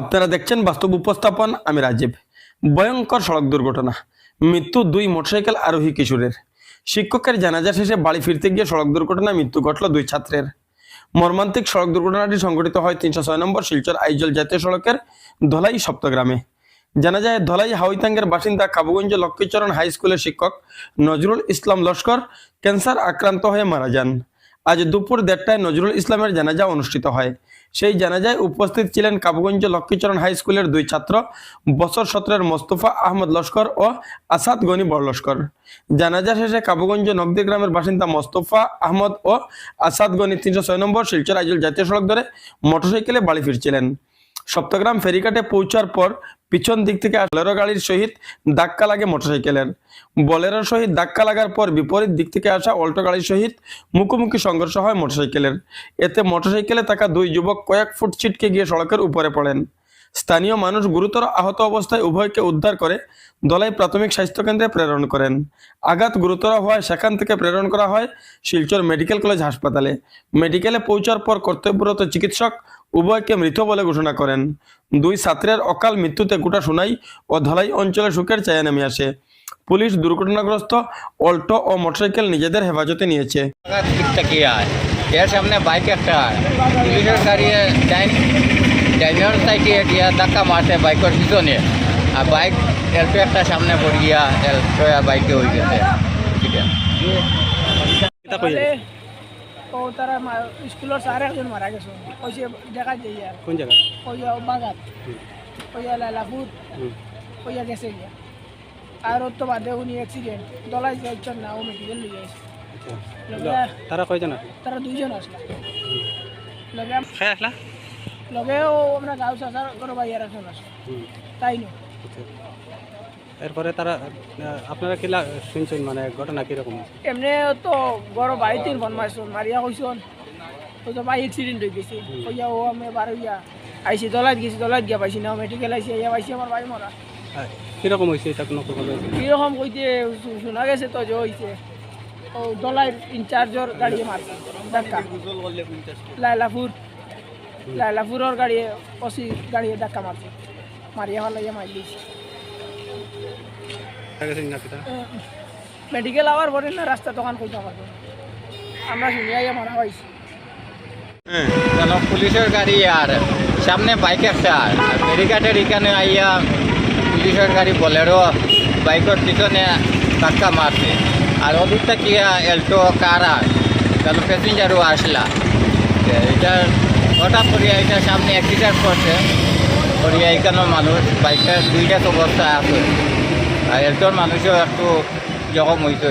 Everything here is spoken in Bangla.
আপনারা দেখছেন বাস্তব উপস্থাপন, আমি রাজীব। ভয়ঙ্কর সড়ক দুর্ঘটনা। মৃত্যু দুই মোটরসাইকেল আরোহী কিশোরের। শিক্ষকের জানাজা শেষে বাড়ি ফিরতে গিয়ে সড়ক দুর্ঘটনায় মৃত্যু ঘটল দুই ছাত্রের। মর্মান্তিক সড়ক দুর্ঘটনাটি সংঘটিত হয় তিনশো ছয় নম্বর শিলচর আইজল জাতীয় সড়কের ধলাই সপ্তগ্রামে। জানা যায়, ধলাই হাউইতাঙ্গের বাসিন্দা কাবুগঞ্জ লক্ষ্মীচরণ হাই স্কুলের শিক্ষক নজরুল ইসলাম লস্কর ক্যান্সার আক্রান্ত হয়ে মারা যান। আজ দুপুর দেড়টায় নজরুল ইসলামের জানাজা অনুষ্ঠিত হয়। সেই জানাজায় উপস্থিত ছিলেন কাবগঞ্জ লক্ষ্মীচরণ হাই স্কুলের দুই ছাত্র বছর সতেরোর মোস্তফা আহমদ লস্কর ও আসাদ গনি বড় লস্কর। জানাজা শেষে কাবুগঞ্জ নগদী গ্রামের বাসিন্দা মোস্তফা আহমদ ও আসাদ গনি তিনশো ছয় নম্বর শিলচর আইজুল জাতীয় সড়ক ধরে মোটরসাইকেলে বাড়ি ফিরছিলেন। সপ্তগ্রাম ফেরিঘাটে পৌঁছার পর পিছন দিক থেকে বলেরো গাড়ির সহিত ধাক্কা লাগে মোটরসাইকেলের। বলেরোর সহিত ধাক্কা লাগার পর বিপরীত দিক থেকে আসা অল্টো গাড়ির সহিত মুখোমুখি সংঘর্ষ হয় মোটরসাইকেলের। এতে মোটরসাইকেলে থাকা দুই যুবক কয়েক ফুট ছিটকে গিয়ে সড়কের উপরে পড়েন। স্থানীয় মানুষ গুরুতর আহত অবস্থায় উভয়কে উদ্ধার করে দলাই প্রাথমিক স্বাস্থ্যকেন্দ্রে প্রেরণ করেন। আঘাত গুরুতর হওয়ায় সেখান থেকে প্রেরণ করা হয় শিলচর মেডিকেল কলেজ হাসপাতালে। মেডিকেলে পৌঁছার পর কর্তব্যরত চিকিৎসক উভয়কে মৃত বলে ঘোষণা করেন। দুই ছাত্রের অকাল মৃত্যুতে গোটা শোনাই ও ধলাই অঞ্চলে শোকের ছায়া নেমে আসে। পুলিশ দুর্ঘটনাগ্রস্ত অল্টো ও মোটরসাইকেল নিজেদের হেফাজতে নিয়েছে। এর সামনে বাইক একটা পুলিশের গাড়ি ডাইনের সাইডে গিয়া ধাক্কা মারছে বাইকের পিছনে। আর বাইক এলটো একটা সামনে পড়ে গিয়া এলটো বাইকে হয়ে গেছে। ঠিক আছে বলে ও তারা মা- স্কুলের স্যার একজন মারা গেছে। কইছে দেখা যাই আর কোন জায়গা কইয়া বাগাত। কইয়া লালাপুর কইয়া গেছে গিয়া। আর ওর তো বাদে উনি অ্যাক্সিডেন্ট দলাই যাইছেন না ও মেডিকেল নিয়ে গেছে তারা কয়জন আছে? তারা দুইজন আসলা লগে আসলা লগে ও আমরা গাঁও চাষার করে বাইয়ার একজন আসলো তাই নো এরপরে তারা আপনারা কি শুনছেন মানে ঘটনা কীরকম? এমনি তো বড় বাড়িতে ফোন মারছন মারিয়া কইছন তো তো ভাই অ্যাক্সিডেন্ট হয়ে গেছে। কইয়া ও আমি বার হইয়া আইসি দলাত গেছি দলাত গিয়া পাইছি না মেডিকেল আইসি ইয়া পাইছি আমার ভাই মরা। কীরকম হয়েছে এটা কোনো কীরকম কইতে শোনা গেছে তো যে হইছে ও দলাই ইনচার্জর গাড়ি মারছে ধাক্কা। লাইলাপুর লাইলাপুরের গাড়ি অসি গাড়ি ধাক্কা মারছে মারিয়া ভালো মারি দিয়েছে। মেডিকেল আবার পরে না রাস্তা দোকান কইতে পারব। আমরা শুনিয়া ইয়ে মারা কেন পুলিশের গাড়ি আর? সামনে বাইক একটা আর। ব্যারিকেডের এখানে আইয়া পুলিশের গাড়ি বলেরও বাইকের পিছনে ধাক্কা মারছে। আর ওদিকটা কি এলটো কার আর? কেন প্যাসেঞ্জারও আসলা? এটা হঠাৎ করিয়া এটা সামনে অ্যাক্সিডেন্ট করছে। করিয়া এখানে মানুষ বাইকের দুইটা তো অবস্থা আছে। এলটোর মানুষও একটু জখম হয়েছে